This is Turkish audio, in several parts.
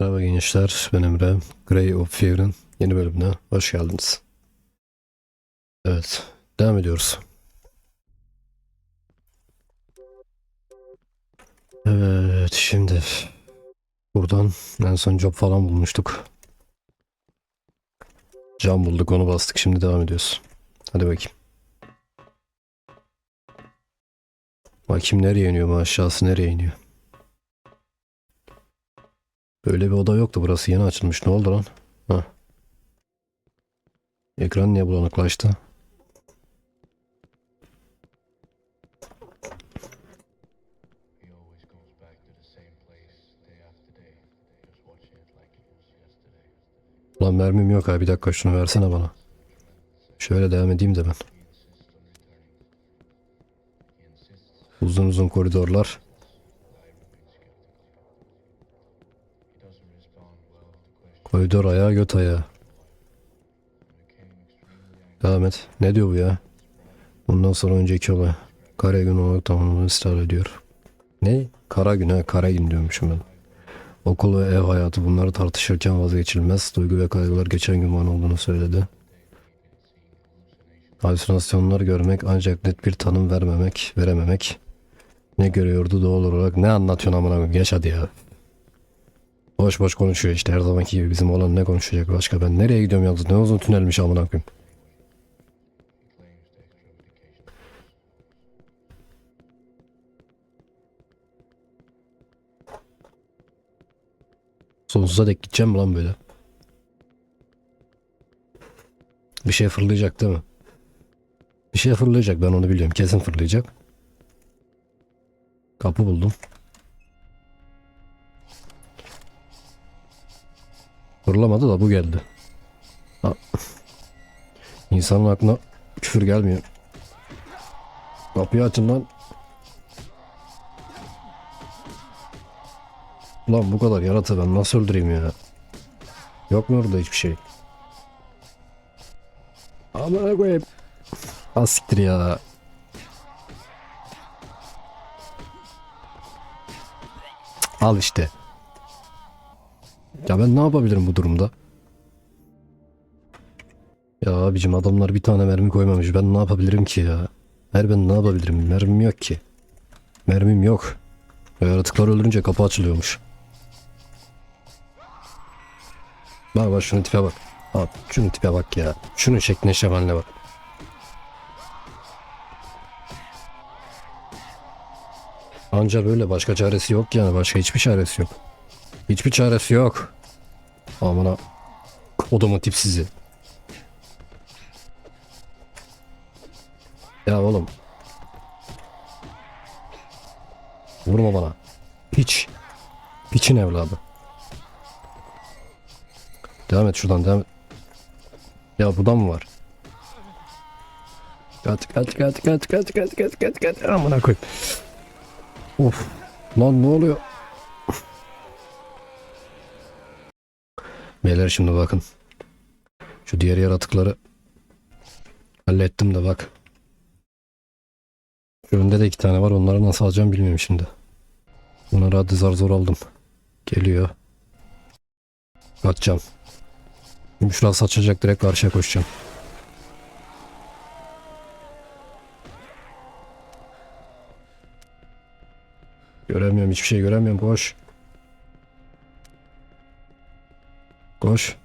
Merhaba gençler, ben Emre. Grey of Fear'ın yeni bölümüne hoş geldiniz. Evet, devam ediyoruz. Evet, şimdi buradan en son job falan bulmuştuk. Cam bulduk, onu bastık. Şimdi devam ediyoruz. Hadi bakayım. Bakayım nereye iniyor bu aşağısı nereye iniyor? Öyle bir oda yoktu. Burası yeni açılmış. Ne oldu lan? Hah. Ekran niye bulanıklaştı? Ulan mermim yok abi. Bir dakika şunu versene bana. Şöyle devam edeyim de ben. Uzun uzun koridorlar. Koridor ayağı göt ayağı. Devam et. Ne diyor bu ya? Bundan sonra önceki olay. Kara gün olarak tamamını ısrar ediyor. Ne? Kara gün ha. Kara gün diyormuşum ben. Okul ve ev hayatı bunları tartışırken vazgeçilmez. Duygu ve kaygılar geçen gün bana olduğunu söyledi. Halüsinasyonlar görmek ancak net bir tanım vermemek, verememek. Ne görüyordu doğal olarak? Ne anlatıyorsun amına? Geç hadi ya. Boş boş konuşuyor işte her zamanki gibi bizim olan ne konuşacak başka ben nereye gidiyorum yalnız ne uzun tünelmiş amına koyayım. Sonsuza dek gideceğim lan böyle? Bir şey fırlayacak değil mi? Bir şey fırlayacak ben onu biliyorum kesin fırlayacak. Kapı buldum. Fırlamadı da bu geldi. Ha. İnsanın aklına küfür gelmiyor. Kapıyı açın lan. Ulan bu kadar yaratı ben nasıl öldüreyim ya? Yok mu orada hiçbir şey? Amına koyayım. Siktir ya. Al işte. Ya ben ne yapabilirim bu durumda? Ya abicim adamlar bir tane mermi koymamış. Ben ne yapabilirim ki ya? Her ben ne yapabilirim? Mermim yok ki. Mermim yok. Yaratıklar öldürünce kapı açılıyormuş. Bak bak şunun tipe bak. Abi şunun tipe bak ya. Şunun şekline şemaline bak. Anca böyle başka çaresi yok yani. Başka hiçbir çaresi yok. Hiçbir çaresi yok. Amına kodumu tipsizi. Ya oğlum. Vurma bana. Piç. Piçin evladı. Devam et şuradan devam et. Ya bu da mı var? Kat kat kat kat kat kat kat kat kat amına koy. Of. Lan ne oluyor? Beyler şimdi bakın. Şu diğer yaratıkları hallettim de bak. Önde de iki tane var. Onları nasıl alacağım bilmiyorum şimdi. Bunları hadi zar zor aldım. Geliyor. Atacağım. Müşra saçacak direkt karşıya koşacağım. Göremiyorum hiçbir şey göremiyorum. Koş. Koş.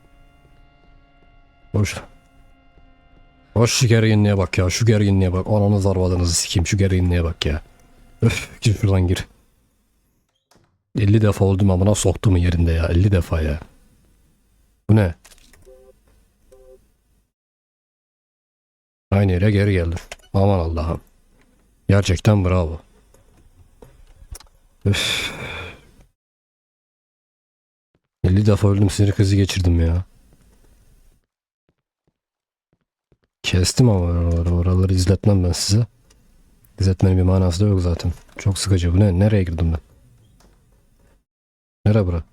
Koş. Koş şu gerginliğe bak ya. Şu gerginliğe bak. Ananı zarvadınızı sikeyim. Şu gerginliğe bak ya. Öf gir şuradan gir. 50 defa oldum amına soktu mu yerinde ya. 50 defa ya. Bu ne? Aynı yere geri geldim. Aman Allah'ım. Gerçekten bravo. Üf. 50 defa öldüm sinir krizi geçirdim ya. Kestim ama oraları, oraları izletmem ben size. İzletmenin bir manası da yok zaten. Çok sıkıcı. Bu ne? Nereye girdim ben? Nere bura?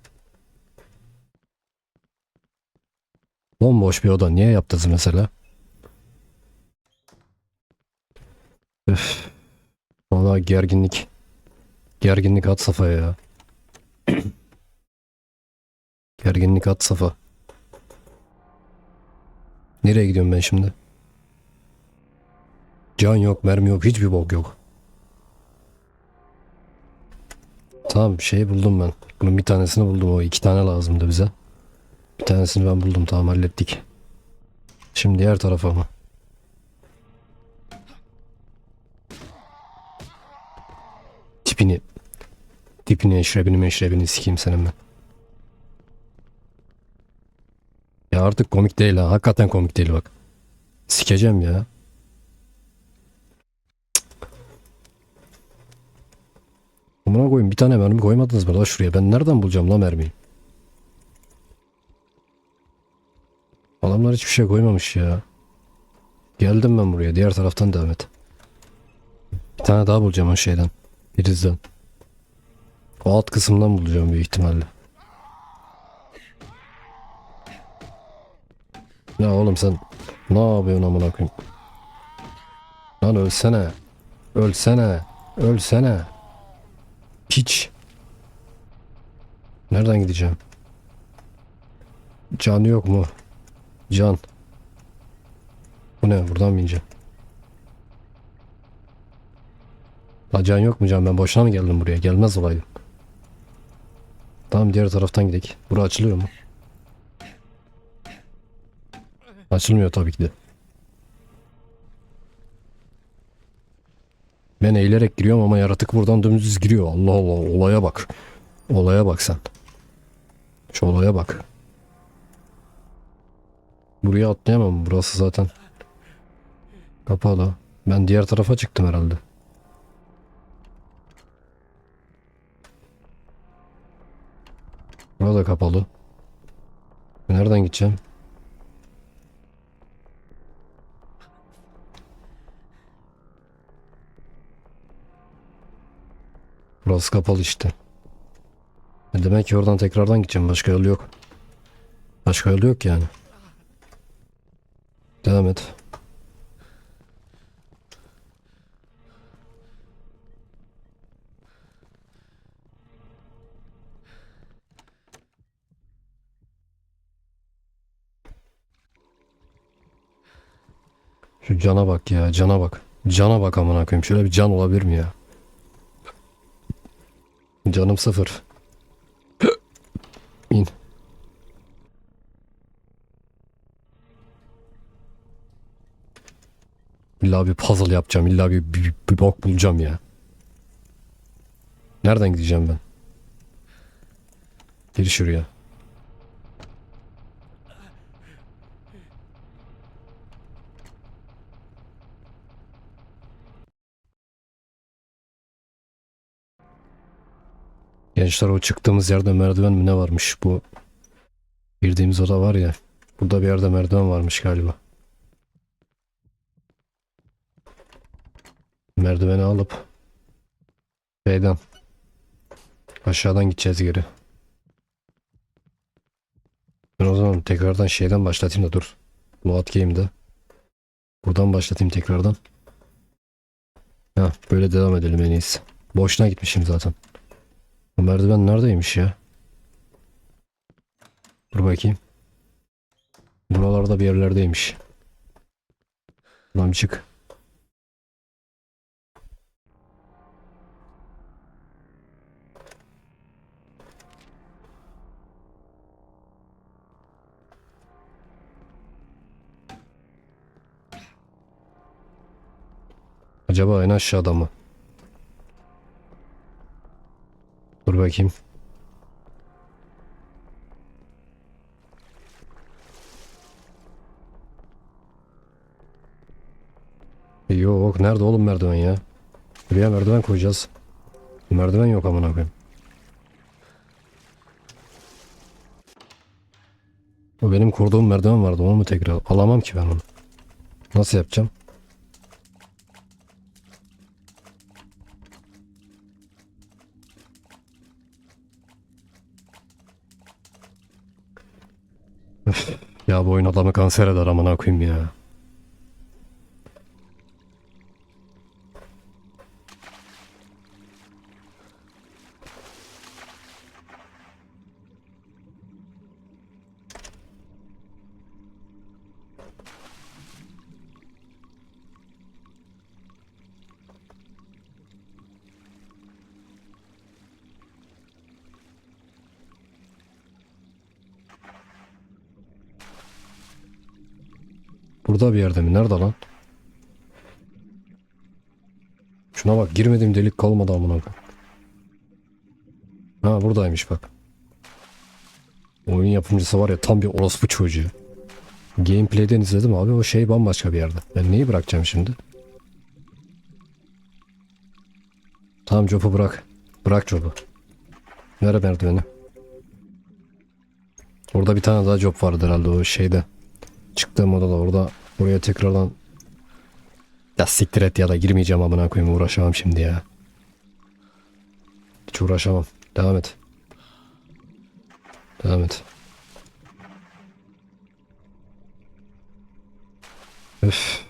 Bomboş bir oda. Niye yaptınız mesela? Üf. Valla gerginlik. Gerginlik hat safhaya ya. Gerginlik at safa. Nereye gidiyorum ben şimdi? Can yok, mermi yok, hiçbir bok yok. Tamam şey buldum ben. Bunun bir tanesini buldum. O iki tane lazımdı bize. Bir tanesini ben buldum. Tamam hallettik. Şimdi diğer tarafa mı? Tipini tipini eşrebini meşrebini sikeyim senin ben. Ya artık komik değil ha. Hakikaten komik değil bak. Sikeceğim ya. Amına koyayım bir tane mermi koymadınız mı la şuraya? Ben nereden bulacağım la mermiyi? Adamlar hiçbir şey koymamış ya. Geldim ben buraya. Diğer taraftan devam et. Bir tane daha bulacağım o şeyden. Birizden. O alt kısımdan bulacağım büyük ihtimalle. Ya oğlum sen ne yapıyorsun amına koyayım? Lan ölsene. Ölsene. Ölsene. Hiç. Nereden gideceğim? Can yok mu? Can. Bu ne? Buradan mı ineceğim? La can yok mu can? Ben boşuna mı geldim buraya? Gelmez olaydım. Tamam diğer taraftan gidelim. Bura açılıyor mu? Açılmıyor tabii ki de. Ben eğilerek giriyorum ama yaratık buradan dümdüz giriyor. Allah Allah olaya bak. Olaya bak sen. Şu olaya bak. Buraya atlayamam. Burası zaten kapalı. Ben diğer tarafa çıktım herhalde. Burada kapalı. Nereden gideceğim? Burası kapalı işte. E Demek ki oradan tekrardan gideceğim. Başka yolu yok. Başka yolu yok yani. Devam et. Şu cana bak ya, cana bak. Cana bak amına koyayım. Şöyle bir can olabilir mi ya? Canım sıfır. İn. İlla bir puzzle yapacağım. İlla bir, bir, bir bok bulacağım ya. Nereden gideceğim ben? Gir şuraya. Gençler o çıktığımız yerde merdiven mi ne varmış bu girdiğimiz oda var ya burada bir yerde merdiven varmış galiba. Merdiveni alıp şeyden aşağıdan gideceğiz geri. Ben o zaman tekrardan şeyden başlatayım da dur. Load game'de. Buradan başlatayım tekrardan. Ha böyle devam edelim en iyisi. Boşuna gitmişim zaten. Bu merdiven neredeymiş ya? Dur bakayım. Buralarda bir yerlerdeymiş. Lan çık. Acaba en aşağıda mı? Bakayım. Yok nerede oğlum merdiven ya? Buraya merdiven koyacağız. Merdiven yok amına koyayım. O benim kurduğum merdiven vardı onu mu tekrar alamam ki ben onu. Nasıl yapacağım? Ya bu oyun adamı kanser eder koyayım ya. Burada bir yerde mi? Nerede lan? Şuna bak girmediğim delik kalmadı amına. Ha buradaymış bak. Oyun yapımcısı var ya tam bir orospu çocuğu. Gameplay'den izledim abi o şey bambaşka bir yerde. Ben neyi bırakacağım şimdi? Tamam Job'u bırak. Bırak Job'u. Ver merdiveni. Orada bir tane daha job vardı herhalde o şeyde. Çıktığım odada orada oraya tekrardan ya siktir et ya da girmeyeceğim amına koyayım uğraşamam şimdi ya. Hiç uğraşamam. Devam et. Devam et. Üf.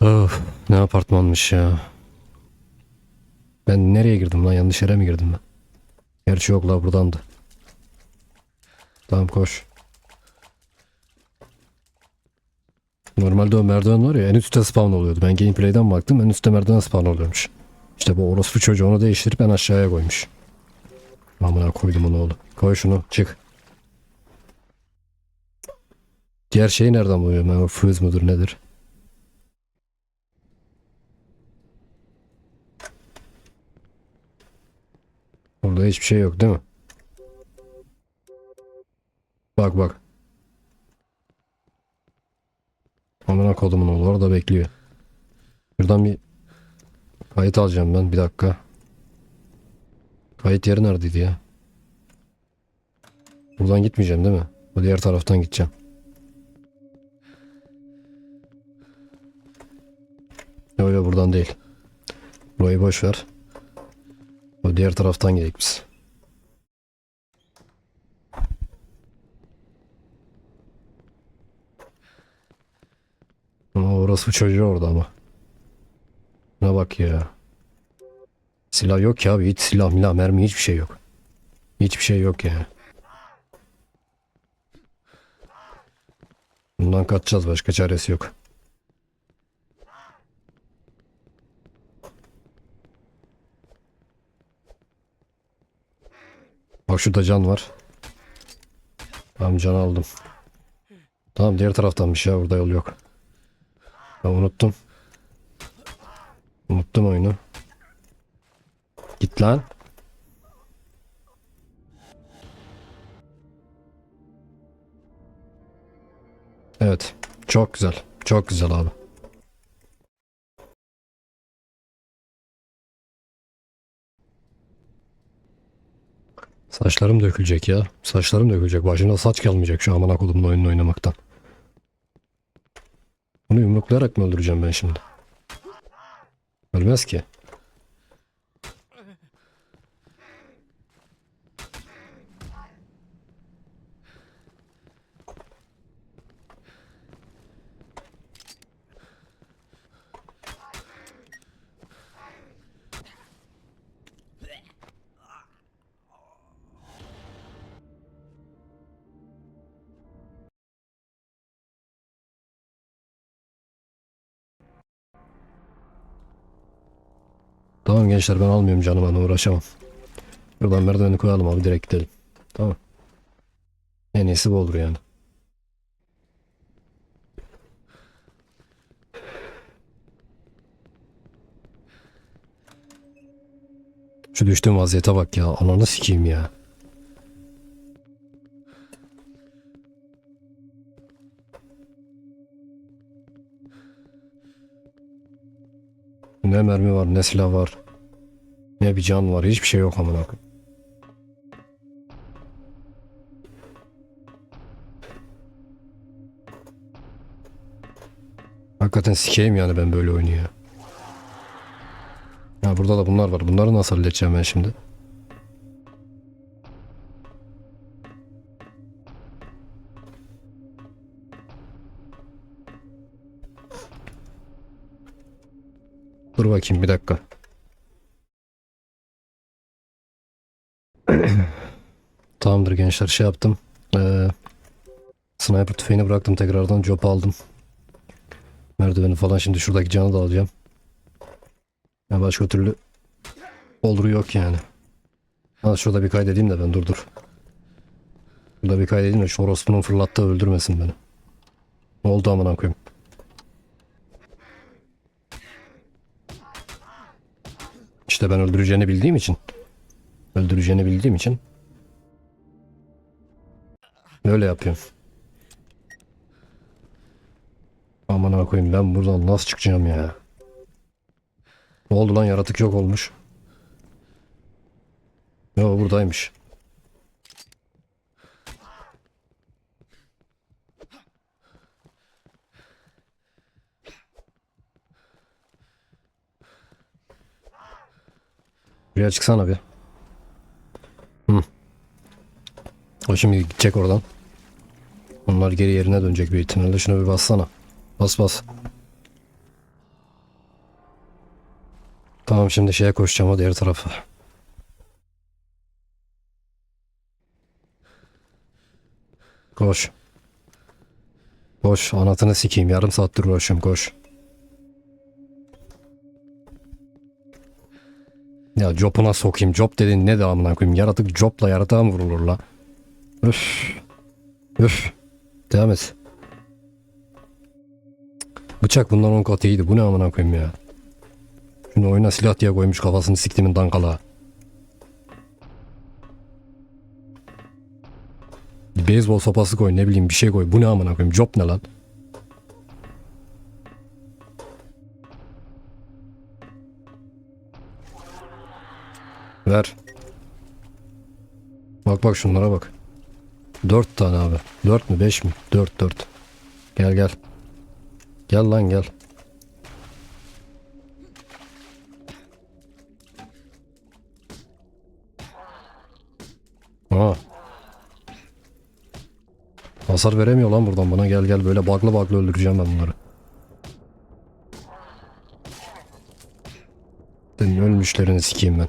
Of, ne apartmanmış ya. Ben nereye girdim lan? Yanlış yere mi girdim ben? Gerçi yok la buradandı. Tamam koş. Normalde o merdiven var ya en üstte spawn oluyordu. Ben gameplay'den baktım en üstte merdiven spawn oluyormuş. İşte bu orospu çocuğu onu değiştirip en aşağıya koymuş. Amına koydum onu oğlum. Koy şunu çık. Diğer şeyi nereden buluyorum ben? O fuse mudur nedir? Orada hiçbir şey yok değil mi? Bak bak. Amına kodumun oğlu orada bekliyor. Şuradan bir kayıt alacağım ben bir dakika. Kayıt yeri neredeydi ya? Buradan gitmeyeceğim değil mi? Bu diğer taraftan gideceğim. Yok yok buradan değil. Burayı boş ver. O diğer taraftan gidelim biz. Ama orası çocuğu orada ama. Ne bak ya. Silah yok ya abi. Hiç silah milah mermi hiçbir şey yok. Hiçbir şey yok ya. Bundan kaçacağız başka çaresi yok. Bak şurada can var. Tamam can aldım. Tamam diğer taraftanmış ya burada yol yok. Ben unuttum. Unuttum oyunu. Git lan. Evet. Çok güzel. Çok güzel abi. Saçlarım dökülecek ya. Saçlarım dökülecek. Başına saç gelmeyecek şu amına kodumun oyununu oynamaktan. Bunu yumruklayarak mı öldüreceğim ben şimdi? Ölmez ki. Tamam gençler ben almıyorum canım ben uğraşamam. Buradan merdiveni koyalım abi direkt gidelim. Tamam. En iyisi bu olur yani. Şu düştüğüm vaziyete bak ya. Ananı sikeyim ya. Ne mermi var ne silah var. Ne bir can var. Hiçbir şey yok amına koyayım. Hakikaten sikeyim yani ben böyle oyunu ya. Ya burada da bunlar var. Bunları nasıl halledeceğim ben şimdi? Bakayım bir dakika. Tamamdır gençler şey yaptım. Ee, sniper tüfeğini bıraktım tekrardan job aldım. Merdiveni falan şimdi şuradaki canı da alacağım. Ya başka türlü olur yok yani. Ha şurada bir kaydedeyim de ben dur dur. Burada bir kaydedeyim de şu orospunun fırlattığı öldürmesin beni. Ne oldu amına koyayım? İşte ben öldüreceğini bildiğim için. Öldüreceğini bildiğim için. Öyle yapıyorum. Aman koyayım ben buradan nasıl çıkacağım ya? Ne oldu lan yaratık yok olmuş. Yo buradaymış. Buraya çıksana bir. Hı. O şimdi gidecek oradan. Onlar geri yerine dönecek bir ihtimalle. Şuna bir bassana. Bas bas. Tamam şimdi şeye koşacağım o diğer tarafa. Koş. Koş anasını sikeyim yarım saattir uğraşıyorum koş. Ya copuna sokayım. Cop dedin ne de amına koyayım. Yaratık copla yaratığa mı vurulur la? Üf. Üf. Devam et. Bıçak bundan 10 kat iyiydi. Bu ne amına koyayım ya. Şunu oyuna silah diye koymuş kafasını siktimin dankala. Bir beyzbol sopası koy ne bileyim bir şey koy. Bu ne amına koyayım. Job ne lan? Ver. Bak bak şunlara bak. Dört tane abi. Dört mü beş mi? Dört dört. Gel gel. Gel lan gel. Aa. Hasar veremiyor lan buradan bana. Gel gel böyle baklı baklı öldüreceğim ben bunları. Senin ölmüşlerini sikeyim ben.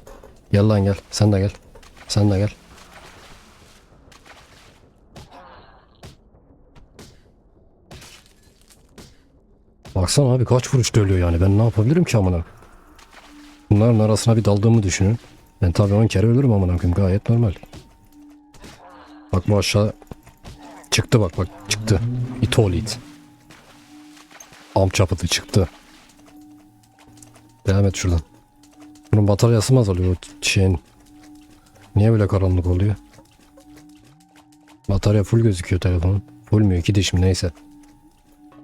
Gel lan gel. Sen de gel. Sen de gel. Baksana abi kaç vuruşta ölüyor yani. Ben ne yapabilirim ki amına? Bunların arasına bir daldığımı düşünün. Ben tabii 10 kere ölürüm amına koyayım. Gayet normal. Bak bu aşağı çıktı bak bak çıktı. İt oğlu it. Am çapıtı çıktı. Devam et şuradan. Bunun bataryası mı azalıyor şeyin? Niye böyle karanlık oluyor? Batarya full gözüküyor telefonun. Full mü? İki diş mi? Neyse.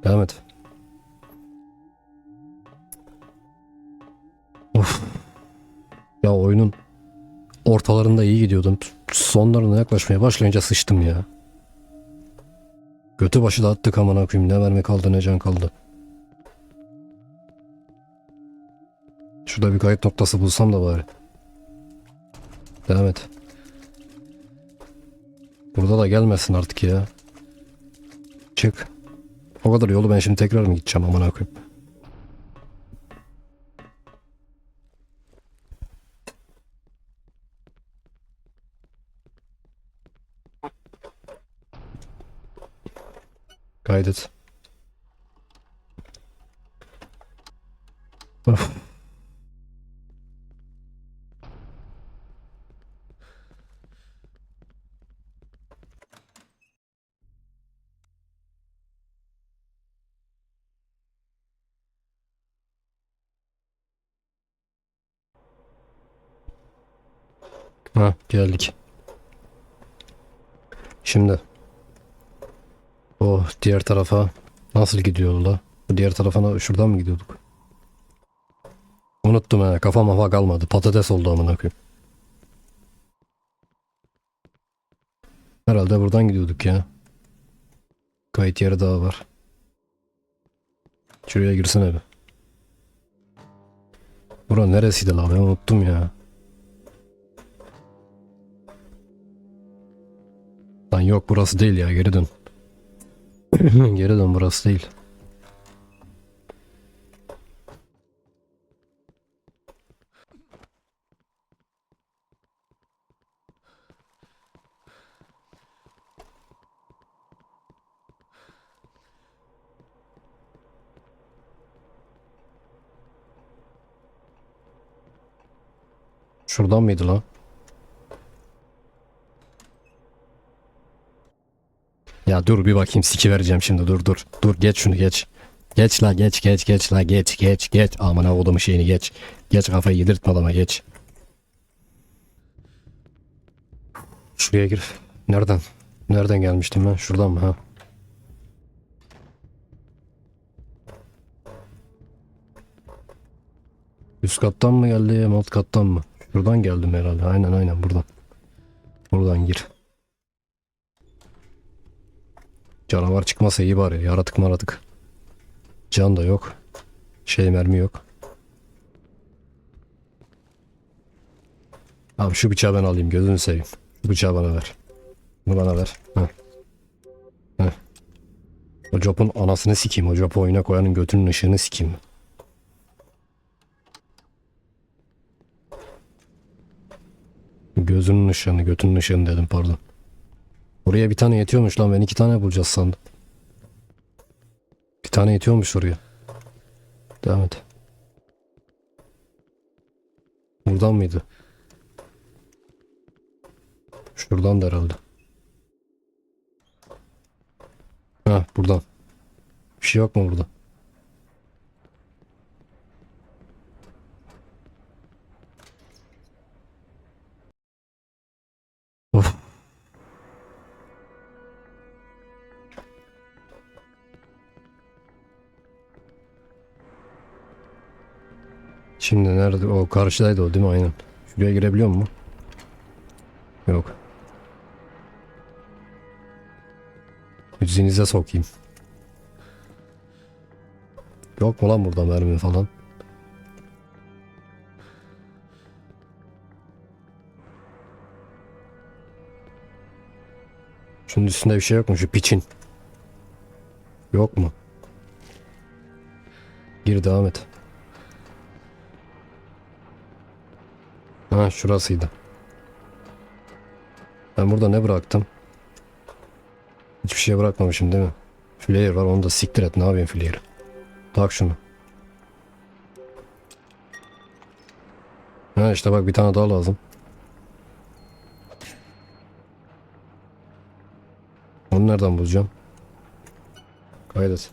Devam et. Of. Ya oyunun ortalarında iyi gidiyordum. Sonlarına yaklaşmaya başlayınca sıçtım ya. Götü başı dağıttık amına koyayım. Ne mermi kaldı ne can kaldı. Şurada bir kayıt noktası bulsam da bari. Devam et. Burada da gelmesin artık ya. Çık. O kadar yolu ben şimdi tekrar mı gideceğim amına koyayım. Kaydet. Ha geldik. Şimdi. Oh diğer tarafa nasıl gidiyordu la? Bu diğer tarafa şuradan mı gidiyorduk? Unuttum ha kafam hava kalmadı. Patates oldu amına koyayım. Herhalde buradan gidiyorduk ya. Kayıt yeri daha var. Şuraya girsene bir. Bura neresiydi la ben unuttum ya. Lan yok burası değil ya geri dön. geri dön burası değil. Şuradan mıydı lan? Ya dur bir bakayım siki vereceğim şimdi dur dur. Dur geç şunu geç. Geç la geç geç geç la geç geç geç. Aman ha odumu şeyini geç. Geç kafayı yedirtme adama geç. Şuraya gir. Nereden? Nereden gelmiştim ben? Şuradan mı ha? Üst kattan mı geldim alt kattan mı? Şuradan geldim herhalde. Aynen aynen buradan. Buradan gir. Canavar çıkmasa iyi bari. Yaratık maratık. Can da yok. Şey mermi yok. Abi şu bıçağı ben alayım gözünü seveyim. Şu bıçağı bana ver. Bunu bana ver. Heh. Heh. O Jop'un anasını sikeyim. O Jop'u oyuna koyanın götünün ışığını sikeyim. Gözünün ışığını, götünün ışığını dedim pardon. Oraya bir tane yetiyormuş lan ben iki tane bulacağız sandım. Bir tane yetiyormuş oraya. Devam et. Buradan mıydı? Şuradan da herhalde. Ha buradan. Bir şey yok mu burada? Şimdi nerede? O karşıdaydı o değil mi? Aynen. Şuraya girebiliyor mu? Yok. Yüzünüze sokayım. Yok mu lan burada mermi falan? Şunun üstünde bir şey yok mu şu piçin? Yok mu? Gir devam et. Ha şurasıydı. Ben burada ne bıraktım? Hiçbir şey bırakmamışım değil mi? Flare var onu da siktir et ne yapayım flare'ı? Tak şunu. Ha işte bak bir tane daha lazım. Onu nereden bulacağım? Kaydet.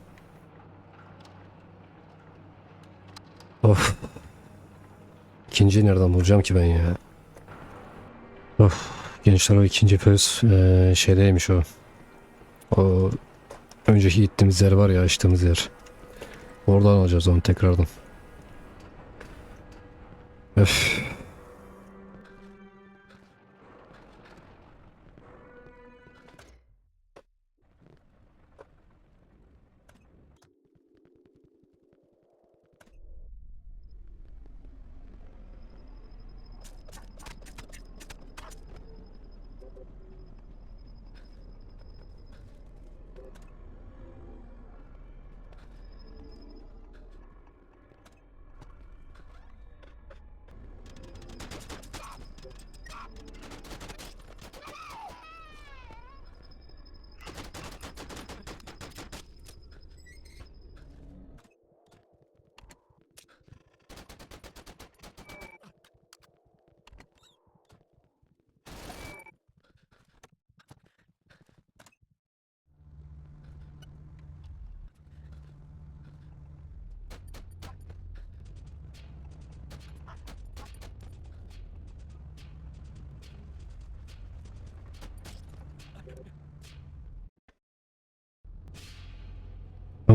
Of. İkinciyi nereden bulacağım ki ben ya? Of. Gençler o ikinci pöz eee, şeydeymiş o. O önceki gittiğimiz yer var ya açtığımız yer. Oradan alacağız onu tekrardan. Öf.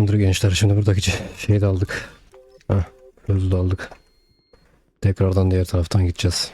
Tamamdır gençler şimdi buradaki şeyi de aldık. Heh, gözü de aldık. Tekrardan diğer taraftan gideceğiz.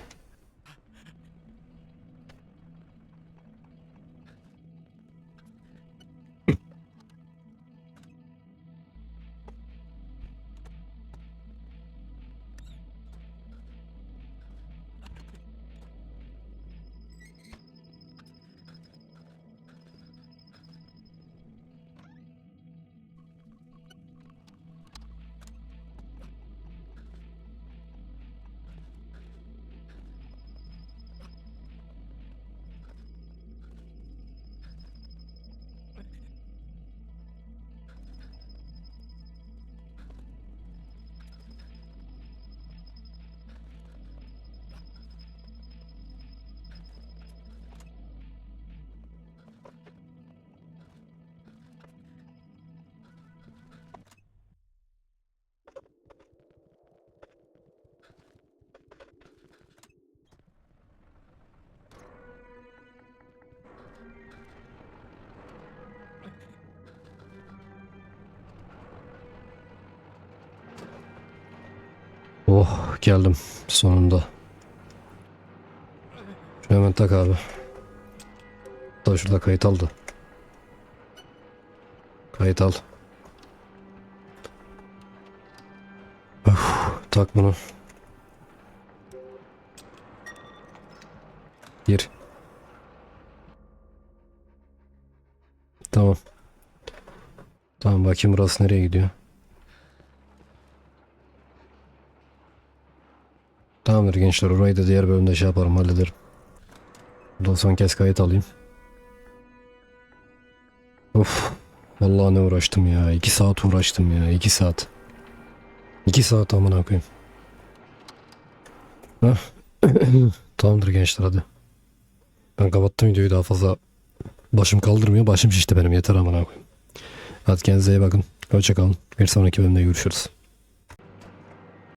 Oh geldim sonunda. Şunu hemen tak abi. Da şurada kayıt aldı. Kayıt al. Öf, tak bunu. Gir. Tamam. Tamam bakayım burası nereye gidiyor. Tamamdır gençler orayı da diğer bölümde şey yaparım hallederim. Burada son kez kayıt alayım. Of. Vallahi ne uğraştım ya. 2 saat uğraştım ya. 2 saat. 2 saat amına koyayım. Tamamdır gençler hadi. Ben kapattım videoyu daha fazla başım kaldırmıyor. Başım şişti benim yeter amına koyayım. Hadi kendinize iyi bakın. Hoşçakalın. Bir sonraki bölümde görüşürüz.